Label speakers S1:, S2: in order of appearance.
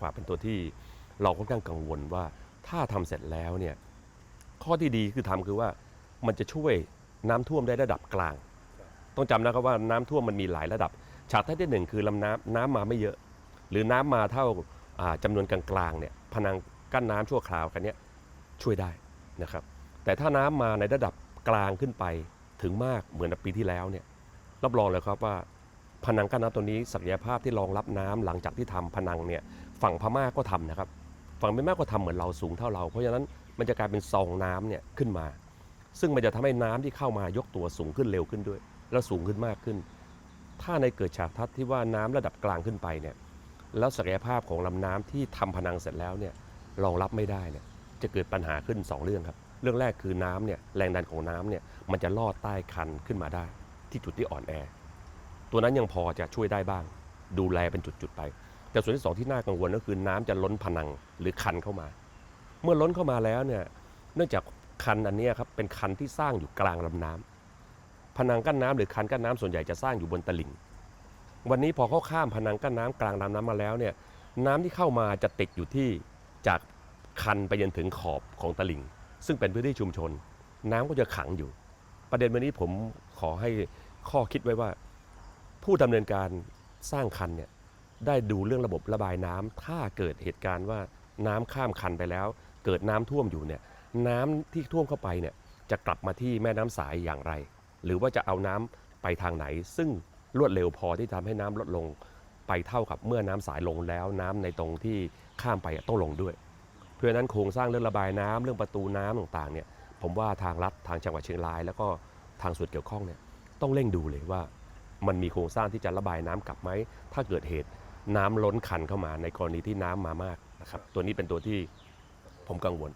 S1: ฝากเป็นตัวที่เราค่อนข้างกังวลว่าถ้าทำเสร็จแล้วเนี่ยข้อที่ดีคือทำคือว่ามันจะช่วยน้ำท่วมได้ระดับกลาง ต้องจำนะครับว่าน้ำท่วมมันมีหลายระดับ ฉากทัศน์ที่หนึ่งคือลำน้ำน้ำมาไม่เยอะ หรือน้ำมาเท่าอ่าจำานวนกลางๆเนี่ยพนังกั้นน้ำชั่วคราวกันเนี้ยช่วยได้นะครับ แต่ถ้าน้ำมาในระดับกลางขึ้นไปถึงมากเหมือนปีที่แล้วเนี่ยรับรองเลยครับว่า พนังกั้นน้ำตัวนี้ศักยภาพที่รองรับน้ำหลังจากที่ทำพนังเนี่ยฝั่งพม่าก็ทำนะครับ ฝั่งเมียนมาก็ทำเหมือนเราสูงเท่าเรา เพราะฉะนั้นมันจะกลายเป็นซองน้ำเนี่ยขึ้นมา ซึ่งมันจะทำให้น้ำที่เข้ามายกตัวสูงขึ้นเร็วขึ้นด้วย แล้วสูงขึ้นมากขึ้น ถ้าในเกิดฉากทัศน์ที่ว่าน้ำระดับกลางขึ้นไปเนี่ยแล้วศักยภาพของลำน้ำที่ทำพนังเสร็จแล้วเนี่ยรองรับไม่ได้เนี่ยจะเกิดปัญหาขึ้น 2 เรื่องครับ เรื่องแรกคือน้ำเนี่ยแรงดันของน้ำเนี่ยมันจะลอดใต้คันขึ้นมาได้ ที่จุดที่อ่อนแอ ตัวนั้นยังพอจะช่วยได้บ้าง ดูแลเป็นจุดๆไป แต่ส่วนที่สองที่น่ากังวลก็คือน้ำจะล้นพนังหรือคันเข้ามา เมื่อล้นเข้ามาแล้วเนี่ยเนื่องจากคันอันนี้ครับเป็นคันที่สร้างอยู่กลางลำน้ำพนังกั้นน้ำหรือคันกั้นน้ำส่วนใหญ่จะสร้างอยู่บนตลิ่ง วันนี้พอเขาข้ามพนังกั้นน้ำกลางลำน้ำมาแล้วเนี่ยน้ำที่เข้ามาจะติดอยู่ที่จากคันไปจนถึงขอบของตลิ่ง ซึ่งเป็นพื้นที่ชุมชน น้ำก็จะขังอยู่ ประเด็นวันนี้ผมขอให้ข้อคิดไว้ว่า ผู้ดำเนินการสร้างคันเนี่ยได้ดูเรื่องระบบระบายน้ำถ้าเกิดเหตุการณ์ว่าน้ำข้ามคันไปแล้ว เกิดน้ำท่วมอยู่เนี่ยน้ำที่ท่วมเข้าไปเนี่ยจะกลับมาที่แม่น้ำสายอย่างไร หรือว่าจะเอาน้ำไปทางไหน ซึ่งรวดเร็วพอที่ทำให้น้ำลดลงไปเท่ากับเมื่อน้ำสายลงแล้วน้ำในตรงที่ข้ามไปต้องลงด้วย เพราะนั้นโครงสร้างเรื่องระบายน้ำเรื่องประตูน้ำต่างๆเนี่ยผมว่าทางรัฐทางจังหวัดเชียงราย แล้วก็ทางส่วนเกี่ยวข้องเนี่ยต้องเร่งดูเลยว่า มันมีโครงสร้างที่จะระบายน้ำกลับไหม ถ้าเกิดเหตุน้ำล้นคันเข้ามาในกรณีที่น้ำมามากนะครับ ตัวนี้เป็นตัวที่ผมกังวล